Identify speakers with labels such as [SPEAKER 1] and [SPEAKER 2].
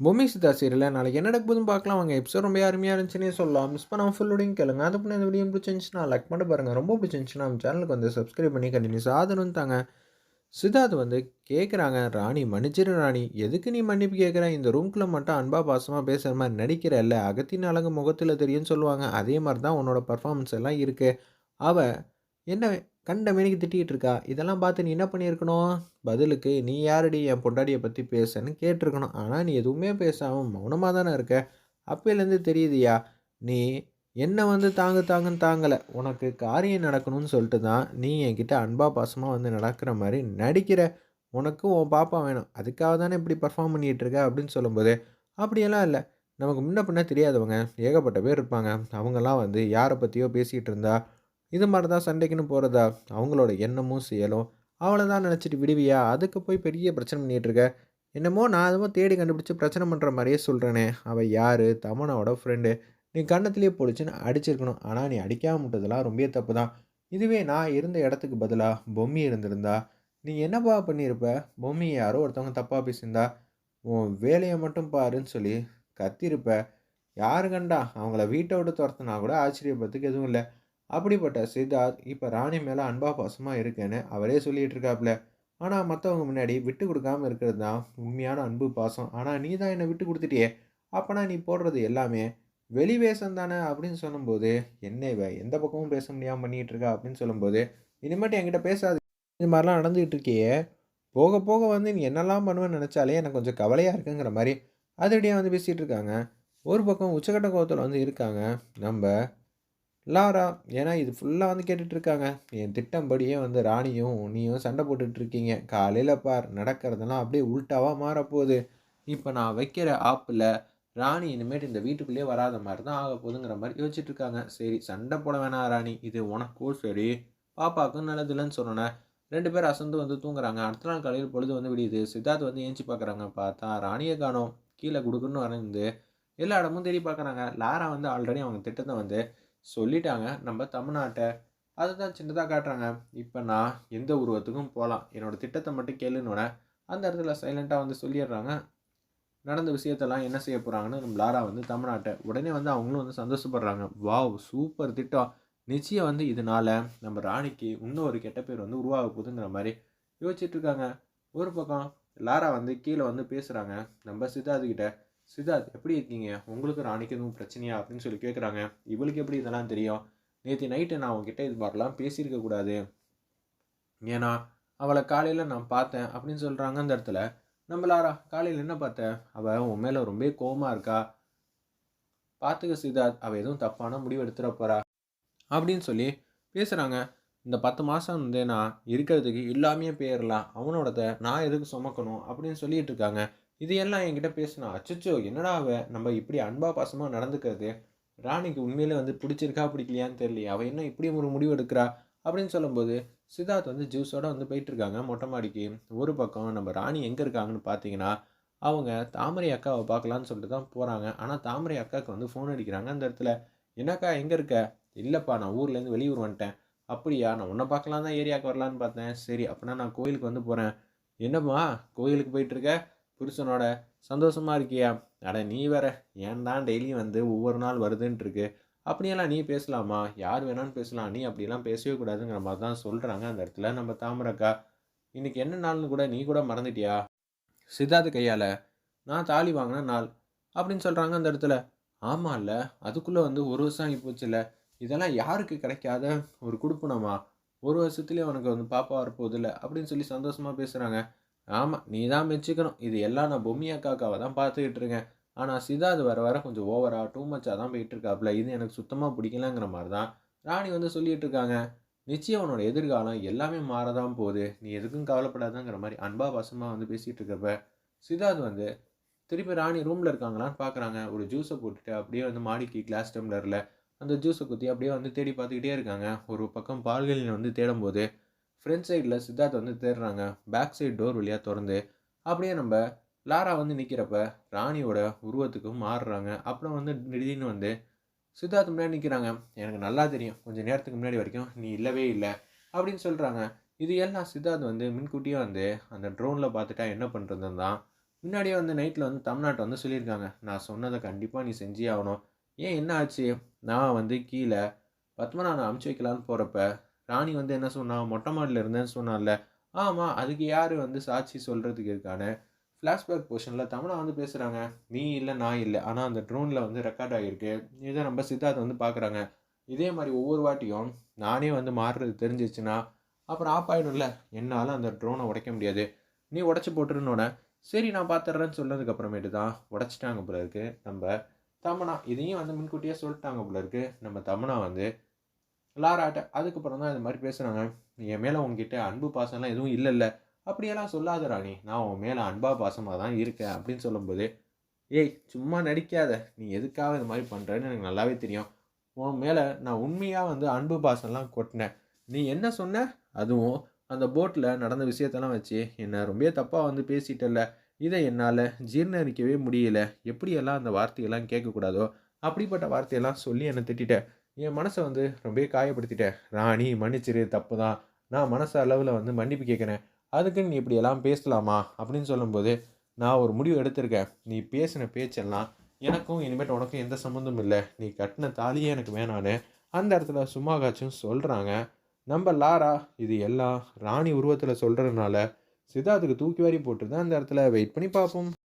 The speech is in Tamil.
[SPEAKER 1] பொம்மை சித்தா சீரியலில் நாளைக்கு என்ன நடக்குதுன்னு போதும் பார்க்கலாம். வாங்க எபிசோட் ரொம்ப அருமையாக இருந்துச்சுன்னே சொல்லலாம். மிஸ் பண்ணாமல் ஃபுல்லோடையும் கேளுங்க. அது பண்ண இந்த வீடியோ பிடிச்சிருந்துச்சுன்னா லைக் பண்ண பாருங்கள் ரொம்ப பிடிச்சிருந்துச்சுன்னா நம்ம சேனலுக்கு வந்து சப்ஸ்கிரைப் பண்ணி கண்டினியூஸ் ஆதரவு தாங்க. சித்தார்த் வந்து கேட்குறாங்க ராணி மன்னிச்சிரு ராணி. எதுக்கு நீ மன்னிப்பு கேட்குற இந்த ரூம்குள்ளே மட்டும் அன்பா பாசமாக பேசுகிற மாதிரி நடிக்கிற இல்லை. அகத்தின் அழகு முகத்தில் தெரியும்னு சொல்லுவாங்க. அதே மாதிரி தான் உன்னோட பர்ஃபார்மன்ஸ் எல்லாம் இருக்குது அவள் என்ன கண்ட மேனிக்கு திட்டிகிட்டு இருக்கா? இதெல்லாம் பார்த்து நீ என்ன பண்ணியிருக்கணும்? பதிலுக்கு நீ யாரடி என் பொண்டாடியை பற்றி பேசன்னு கேட்டிருக்கணும். ஆனால் நீ எதுவுமே பேசாமல் மௌனமாக தானே இருக்க? அப்போலேருந்து தெரியுதுயா? நீ என்னை வந்து தாங்கு தாங்குன்னு தாங்கலை. உனக்கு காரியம் நடக்கணும்னு சொல்லிட்டு தான் நீ என்கிட்ட அன்பா பாசமாக வந்து நடக்கிற மாதிரி நடிக்கிற. உனக்கும் உன் பாப்பா வேணும். அதுக்காக தானே இப்படி பர்ஃபார்ம் பண்ணிகிட்டு இருக்க? அப்படின்னு சொல்லும்போது அப்படியெல்லாம் இல்லை. நமக்கு முன்ன பின்ன தெரியாதவங்க ஏகப்பட்ட பேர் இருப்பாங்க. அவங்கெல்லாம் வந்து யாரை பற்றியோ பேசிகிட்டு இருந்தா இது மாதிரி தான் சண்டைக்குன்னு போகிறதா அவங்களோட எண்ணமும் செயலும். அவளை தான் நினச்சிட்டு விடுவியா? அதுக்கு போய் பெரிய பிரச்சனை பண்ணிகிட்டு இருக்க. என்னமோ நான் அதுவும் தேடி கண்டுபிடிச்சி பிரச்சனை பண்ணுற மாதிரியே சொல்கிறேனே அவள் யார்? தமனோட ஃப்ரெண்டு நீ கன்னத்துலேயே பொடிச்சுன்னு அடிச்சிருக்கணும். ஆனால் நீ அடிக்காம விட்டதெல்லாம் ரொம்ப தப்பு தான் இதுவே நான் இருந்த இடத்துக்கு பதிலாக பொம்மி இருந்திருந்தா? நீ என்னப்பா பண்ணியிருப்ப? பொம்மி யாரோ ஒருத்தவங்க தப்பாக பேசியிருந்தா? உன் வேலையை மட்டும் பாருன்னு சொல்லி கத்திருப்ப யாரு கண்டா? அவங்கள வீட்டை விட்டு துரத்துனா கூட ஆச்சரியப்படுறதுக்கு எதுவும் இல்லை. அப்படிப்பட்ட சித்தார்த் இப்போ ராணி மேலே அன்பா பாசமாக இருக்கேன்னு அவரே சொல்லிகிட்டு இருக்காப்புல ஆனால் மற்றவங்க முன்னாடி விட்டு கொடுக்காம இருக்கிறது தான் உண்மையான அன்பு பாசம். ஆனால் நீ தான் என்னை விட்டு கொடுத்துட்டியே. அப்போனா நீ போடுறது எல்லாமே வெளி வேஷம் தானே அப்படின்னு சொல்லும்போது என்ன இவ எந்த பக்கமும் பேச முடியாமல் பண்ணிகிட்டு இருக்கா? அப்படின்னு சொல்லும்போது இனிமேட்டு என்கிட்ட பேசாது. இது மாதிரிலாம் நடந்துகிட்டு இருக்கியே. போக போக வந்து நீ என்னெல்லாம் பண்ணுவேன்னு நினச்சாலே எனக்கு கொஞ்சம் கவலையாக இருக்குங்கிற மாதிரி. அதடியாக வந்து பேசிகிட்டு இருக்காங்க. ஒரு பக்கம் உச்சக்கட்ட கோவத்தில் வந்து இருக்காங்க. நம்ம லாரா ஏன்னா இது ஃபுல்லாக வந்து கேட்டுட்ருக்காங்க. என் திட்டம்படியே வந்து ராணியும் நீயும் சண்டை போட்டுட்ருக்கீங்க. காலையில் பார் நடக்கிறதெல்லாம் அப்படியே உள்டாவாக மாறப்போகுது. இப்போ நான் வைக்கிற ஆப்பில் ராணி இனிமேட்டு இந்த வீட்டுக்குள்ளேயே வராத மாதிரி தான் ஆக போகுதுங்கிற மாதிரி யோசிச்சுட்ருக்காங்க. சரி சண்டை போட வேணாம் ராணி. இது உனக்கும் சரி பாப்பாவுக்கும் நல்லதில்லைன்னு சொன்னேன் ரெண்டு பேர் அசந்து வந்து தூங்குறாங்க. அடுத்த நாள் காலையில் பொழுது வந்து விடியுது. சித்தார்த் வந்து ஏஞ்சி பார்க்குறாங்க பார்த்தா ராணியை காணோம். கீழே கொடுக்குன்னு வரைந்து எல்லா இடமும் தேடி பார்க்குறாங்க லாரா வந்து ஆல்ரெடி அவங்க திட்டத்தை வந்து சொல்லிட்டாங்க. நம்ம தமிழ்நாட்டை. அதை தான் சின்னதாக காட்டுறாங்க. இப்போ நான் எந்த உருவத்துக்கும் போகலாம் என்னோடய திட்டத்தை மட்டும் கேளுன்னு அந்த இடத்துல சைலண்ட்டாக வந்து சொல்லிடுறாங்க. நடந்த விஷயத்தெல்லாம் என்ன செய்ய போகிறாங்கன்னு நம்ம லாரா வந்து தமிழ்நாட்டை உடனே வந்து அவங்களும் வந்து சந்தோஷப்படுறாங்க. வாவ் சூப்பர் திட்டம். நிச்சயம் வந்து இதனால நம்ம ராணிக்கு இன்னும் ஒரு கெட்ட பேர் வந்து உருவாக போகுதுங்கிற மாதிரி யோசிச்சுட்ருக்காங்க ஒரு பக்கம் லாரா வந்து கீழே வந்து பேசுகிறாங்க நம்ம சித்தார்த்து சித்தார்த் எப்படி இருக்கீங்க? உங்களுக்கு ராணிக்கு எதுவும் பிரச்சனையா? அப்படின்னு சொல்லி கேட்குறாங்க இவளுக்கு எப்படி இதெல்லாம் தெரியும்? நேற்று நைட்டு நான் உங்ககிட்ட இது மாதிரிலாம் பேசியிருக்க கூடாது. ஏன்னா அவளை காலையில் நான் பார்த்தேன் அப்படின்னு சொல்கிறாங்க அந்த இடத்துல. நம்மளாரா காலையில் என்ன பார்த்தேன் அவள் உன் மேலே ரொம்ப கோபமாக இருக்கா? பார்த்துக்க சித்தார்த் அவள் எதுவும் தப்பான முடிவு எடுத்துட போகிறா அப்படின்னு சொல்லி பேசுகிறாங்க இந்த பத்து மாதம் வந்து நான் இருக்கிறதுக்கு இல்லாமையே போயிடலாம் அவனோடத நான் எதுக்கு சுமக்கணும்? அப்படின்னு சொல்லிட்டு இருக்காங்க. இது எல்லாம் என்கிட்ட பேசினா அச்சச்சோ என்னடா அவ? நம்ம இப்படி அன்பா பாசமாக நடந்துக்கிறது. ராணிக்கு உண்மையிலே வந்து பிடிச்சிருக்கா பிடிக்கலையான்னு தெரியலையே. அவள் என்ன இப்படி ஒரு முடிவு எடுக்கிறா? அப்படின்னு சொல்லும்போது சித்தார்த் வந்து ஜூஸோட வந்து போயிட்டுருக்காங்க மொட்டை மாடிக்கு. ஒரு பக்கம் நம்ம ராணி எங்கே இருக்காங்கன்னு பார்த்தீங்கன்னா அவங்க தாமரை அக்காவை பார்க்கலான்னு சொல்லிட்டு தான் போகிறாங்க ஆனால் தாமரை அக்காவுக்கு வந்து ஃபோன் அடிக்கிறாங்க அந்த இடத்துல. என்னக்கா எங்கே இருக்க? இல்லைப்பா நான் ஊர்லேருந்து வெளியூர் வந்துட்டேன். அப்படியா நான் உன்னை பார்க்கலாம் தான் ஏரியாவுக்கு வரலான்னு பார்த்தேன். சரி அப்படின்னா நான் கோயிலுக்கு வந்து போகிறேன் என்னம்மா கோயிலுக்கு போயிட்டுருக்க? புருஷனோட சந்தோஷமாக இருக்கியா? அட நீ வேற. ஏன் தான் டெய்லியும் வந்து ஒவ்வொரு நாள் வருதுன்ட்டு இருக்கு அப்படியெல்லாம் நீ பேசலாமா? யார் வேணாலும் பேசலாம். நீ அப்படிலாம் பேசவே கூடாதுங்கிற மாதிரி தான் சொல்கிறாங்க அந்த இடத்துல நம்ம தாமரக்கா. இன்றைக்கி என்ன நாள்னு கூட நீ கூட மறந்துட்டியா? சித்தார்த்து கையால் நான் தாலி வாங்கின நாள் அப்படின்னு சொல்கிறாங்க அந்த இடத்துல. ஆமாம் இல்லை அதுக்குள்ளே வந்து ஒரு வருஷம் ஆகி போச்சுல்ல இதெல்லாம் யாருக்கு கிடைக்காத ஒரு கொடுப்பனமா? ஒரு வருஷத்துலேயே உனக்கு வந்து பாப்பா வரப்போகுது இல்லை அப்படின்னு சொல்லி சந்தோஷமாக பேசுகிறாங்க ஆமாம் நீ தான் மெச்சிக்கணும். இது எல்லாம் நான் பொம்மி அக்காக்காவை தான் பார்த்துக்கிட்டு இருக்கேன். ஆனால் சித்தார்த் வர வர கொஞ்சம் ஓவராக டூ மச்சாக தான் போயிட்டு இருக்காப்புல இது எனக்கு சுத்தமாக பிடிக்கலங்கிற மாதிரி தான் ராணி வந்து சொல்லிட்டு இருக்காங்க. நிச்சயம் உன்னோட எதிர்காலம் எல்லாமே மாறதான் போகுது. நீ எதுக்கும் கவலைப்படாதாங்கிற மாதிரி அன்பா வசமாக வந்து பேசிகிட்டு இருக்கப்ப சிதாத் வந்து திருப்பி ராணி ரூமில் இருக்காங்களான்னு பார்க்குறாங்க ஒரு ஜூஸை போட்டுட்டு அப்படியே வந்து மாடிக்கு கிளாஸ் டம்ளரில் அந்த ஜூஸை குத்தி அப்படியே வந்து தேடி பார்த்துக்கிட்டே இருக்காங்க. ஒரு பக்கம் பால்களில் வந்து தேடும்போது ஃப்ரண்ட் சைடில் சித்தார்த் வந்து தேடுறாங்க பேக் சைடு டோர் வழியாக திறந்து அப்படியே நம்ம லாரா வந்து நிற்கிறப்ப ராணியோட உருவத்துக்கு மாறுறாங்க. அப்புறம் வந்து திடீர்னு வந்து சித்தார்த் முன்னாடி நிற்கிறாங்க எனக்கு நல்லா தெரியும். கொஞ்சம் நேரத்துக்கு முன்னாடி வரைக்கும் நீ இல்லவே இல்லை. அப்படின்னு சொல்கிறாங்க இது எல்லாம் சித்தார்த் வந்து முன்கூட்டியே வந்து அந்த ட்ரோனில் பார்த்துட்டா என்ன பண்ணுறதுன்னு தான் முன்னாடியே வந்து நைட்டில் வந்து தமிழ்நாட்டை வந்து சொல்லியிருக்காங்க. நான் சொன்னதை கண்டிப்பாக நீ செஞ்சே ஆகணும். ஏன் என்ன ஆச்சு? நான் வந்து கீழே பத்மநாதனை அமுச்சு வைக்கலான்னு போகிறப்ப ராணி வந்து என்ன சொன்னா மொட்டை மாடியில் இருந்தேன்னு சொன்னால ஆமாம் அதுக்கு யார் வந்து சாட்சி சொல்கிறதுக்கு இருக்கான? ஃப்ளாஷ்பேக் போர்ஷனில் தமிழை வந்து பேசுகிறாங்க நீ இல்லை நான் இல்லை. ஆனால் அந்த ட்ரோனில் வந்து ரெக்கார்ட் ஆகிருக்கு இதை நம்ம சித்தார்த் வந்து பார்க்குறாங்க இதே மாதிரி ஒவ்வொரு வாட்டியும் நானே வந்து மாறுறது தெரிஞ்சிச்சுன்னா அப்புறம் ஆப் ஆகிடும்ல என்னால் அந்த ட்ரோனை உடைக்க முடியாது. நீ உடச்சி போட்டுருன்னோட சரி நான் பார்த்துட்றேன்னு சொன்னதுக்கு அப்புறமேட்டு தான் உடச்சிட்டாங்க போல இருக்கு. நம்ம தமனா இதையும் வந்து முன்கூட்டியே சொல்லிட்டாங்க போல இருக்கு. நம்ம தமனா வந்து லாராட்ட அதுக்கப்புறம் தான் இது மாதிரி பேசுகிறாங்க என் மேலே உங்ககிட்ட அன்பு பாசம்லாம் எதுவும் இல்லைல்ல. அப்படியெல்லாம் சொல்லாத ராணி நான் உன் மேலே அன்பா பாசமாக தான் இருக்கேன் அப்படின்னு சொல்லும்போது ஏய் சும்மா நடிக்காத. நீ எதுக்காக இது மாதிரி பண்ணுறேன்னு எனக்கு நல்லாவே தெரியும். உன் மேலே நான் உண்மையாக வந்து அன்பு பாசம்லாம் கொட்டினேன். நீ என்ன சொன்ன? அதுவும் அந்த போட்டில் நடந்த விஷயத்தெல்லாம் வச்சு என்னை ரொம்ப தப்பாக வந்து பேசிட்டல்ல. இதை என்னால் ஜீர்ணரிக்கவே முடியல. எப்படியெல்லாம் அந்த வார்த்தையெல்லாம் கேட்கக்கூடாதோ அப்படிப்பட்ட வார்த்தையெல்லாம் சொல்லி என்னை திட்டிட்டேன். என் மனசை வந்து ரொம்ப காயப்படுத்திட்டேன். ராணி மன்னிச்சிரு தப்பு தான் நான் மனசு அளவில் வந்து மன்னிப்பு கேட்குறேன். அதுக்குன்னு நீ இப்படியெல்லாம் பேசலாமா? அப்படின்னு சொல்லும்போது நான் ஒரு முடிவு எடுத்திருக்கேன். நீ பேசின பேச்செல்லாம் எனக்கும் இனிமேட்டு உனக்கும் எந்த சம்மந்தமும் இல்லை. நீ கட்டின தாலியே எனக்கு வேணான்னு அந்த இடத்துல சும்மா காச்சும் சொல்கிறாங்க நம்ம லாரா இது எல்லாம் ராணி உருவத்தில் சொல்கிறதுனால சித்தார்த்துக்கு தூக்கி வாரி போட்டுருந்தேன் அந்த இடத்துல வெயிட் பண்ணி பார்ப்போம்.